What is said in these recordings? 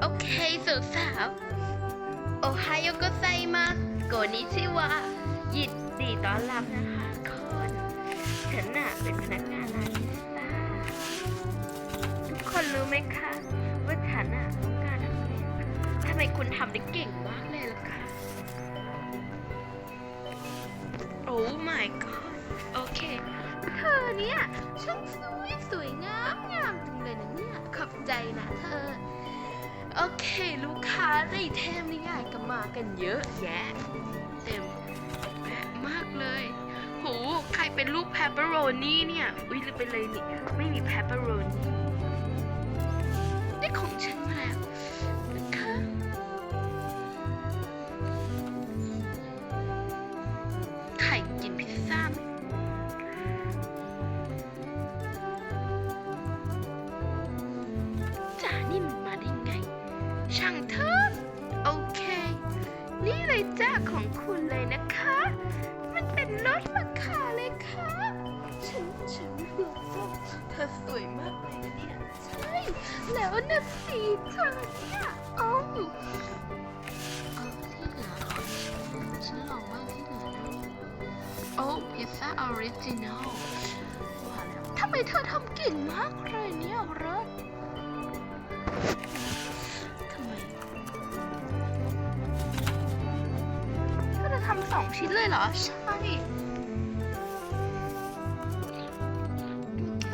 โอเคสาวสาวโอไฮโอโกไซมาโกนิชิวะยินดีต้อนรับนะคะทุกคนฉันน่ะเป็นพนักงานร้านพิซซ่าทุกคนรู้ไหมคะว่าฉันน่ะต้องการอะไรทำไมคุณทำได้เก่งมากเลยล่ะคะโอ้ my god โอเคเธอเนี่ยช่างสวยสวยงามงามจังเลยนะเนี่ยขอบใจนะเธอ โอเค ลูกค้าในเทมนี่ง่ายก็มากันเยอะแยะ เต็มแปะมากเลยโหใครเป็นลูกแพปเปอโรนี่เนี่ย อุ้ยลืมไปเลยนี่ ไม่มีแพปเปอโรนี่ได้ของฉันมาแล้วนะคะใครกินพิซซ่าไหมจ้านี่มัน ของคุณเลยนะคะ มันเป็นรถราคาเลยค่ะ ฉันฉันเลือกส้มเธอสวยมากเลยนะเนี่ย ใช่ แล้วนะสีเธอเนี่ยเอ้าเอาที่เหลือเหรอฉันลองว่าที่เหลือนะโอ้พิซซ่าออริจินอลว่าแล้วทำไมเธอทำเก่งมากเลยเนี่ย องชิ้นเลยเหรอ ใช่ โอเค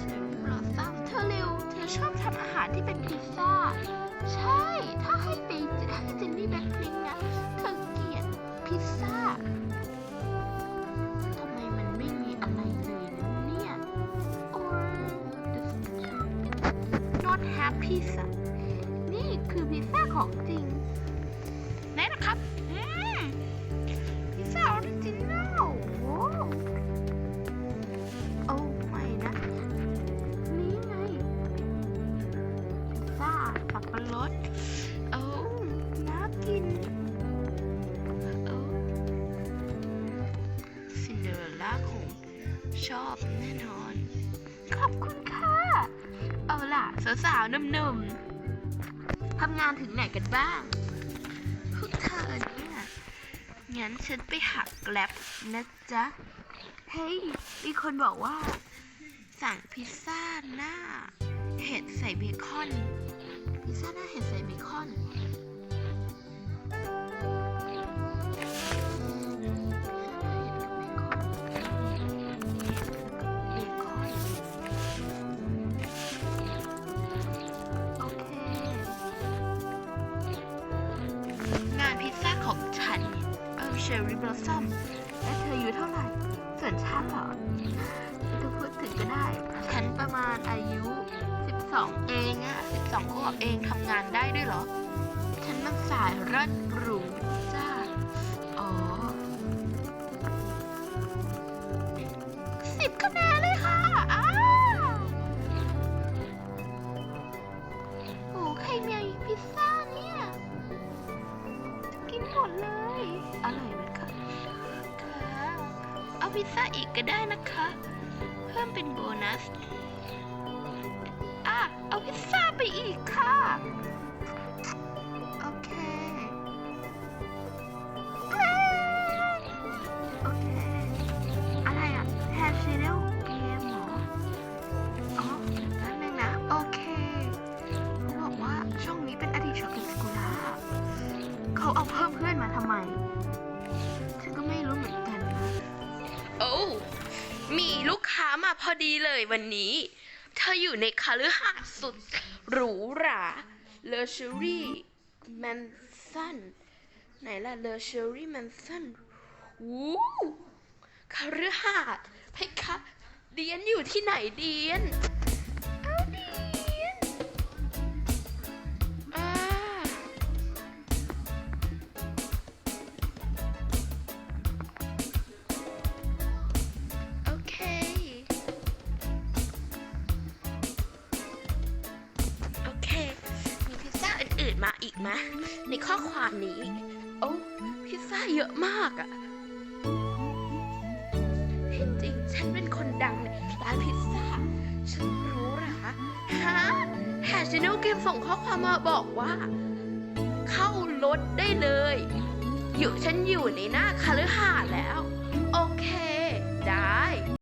เชฟบลอสซัมเธอเร็ว เธอชอบทำอาหารที่เป็นพิซซ่า ใช่ ถ้าให้ไปให้เจนนี่แบ็คพิงนะ เธอเกลียดพิซซ่า ทำไมมันไม่มีอะไรเลยนะเนี่ย or not have pizza นี่คือพิซซ่าของจริงไหนนะครับ สับปะรดโอ้น่ากินโอ้ซินเดอเรลล่าคงชอบแน่นอน ขอบคุณค่ะ เอาล่ะ สาวๆหนุ่มๆทำงานถึงไหนกันบ้างพวกเธอเนี่ยงั้นฉันไปหักแกล็บนะจ๊ะ เฮ้ย มีคนบอกว่า สั่งพิซซ่าหน้า เห็ดใส่เบคอน พิซซ่าหน้าเห็ดใส่เบคอนโอเคงานพิซซ่าของฉันเนี่ยเออเชอร์รี่บลอสซัมและเธออายู่เท่าไหร่ส่วนฉันเหรอไม่ต้องพูดถึงก็ได้ ฉันประมาณอายุ 12เองอะ12ขวบเองทำงานได้ด้วยเหรอ ฉันมันสายรัดหรูจ้าอ๋อสิบคะแนนเลยค่ะอ้าโอ้ใครมีพิซซ่าเนี่ย กินหมดเลย อร่อยไหมคะค่ะเอาพิซซ่าอีกก็ได้นะคะ เพิ่มเป็นโบนัส ไปอีกค่ะ โอเค โอเค อะไรอะแฮชซีเรลเกมเหรอ อ๋อแป๊บนึงนะ โอเคเขาบอกว่าช่องนี้เป็นอดีตช็อกโกแลตสกุลาเขาเอาเพิ่มเพื่อนมาทำไม ฉันก็ไม่รู้เหมือนกันนะ โอ้ มีลูกค้ามาพอดีเลยวันนี้ เธออยู่ในคาลือหาสุด หรูหราเลอเชอรี่แมนสันไหนล่ะเลอเชอรี่แมนสันวู้คาลือหาเพคะเดียนอยู่ที่ไหนเดียน มาอีกไหมในข้อความนี้ โอ้พิซซ่าเยอะมากอะที่จริงฉันเป็นคนดังในร้านพิซซ่า ฉันรู้หรอฮะแฮชแนลเกมส่งข้อความมาบอกว่า เข้ารถได้เลย อยู่ฉันอยู่ในหน้าคาลือหาแล้ว โอเค ได้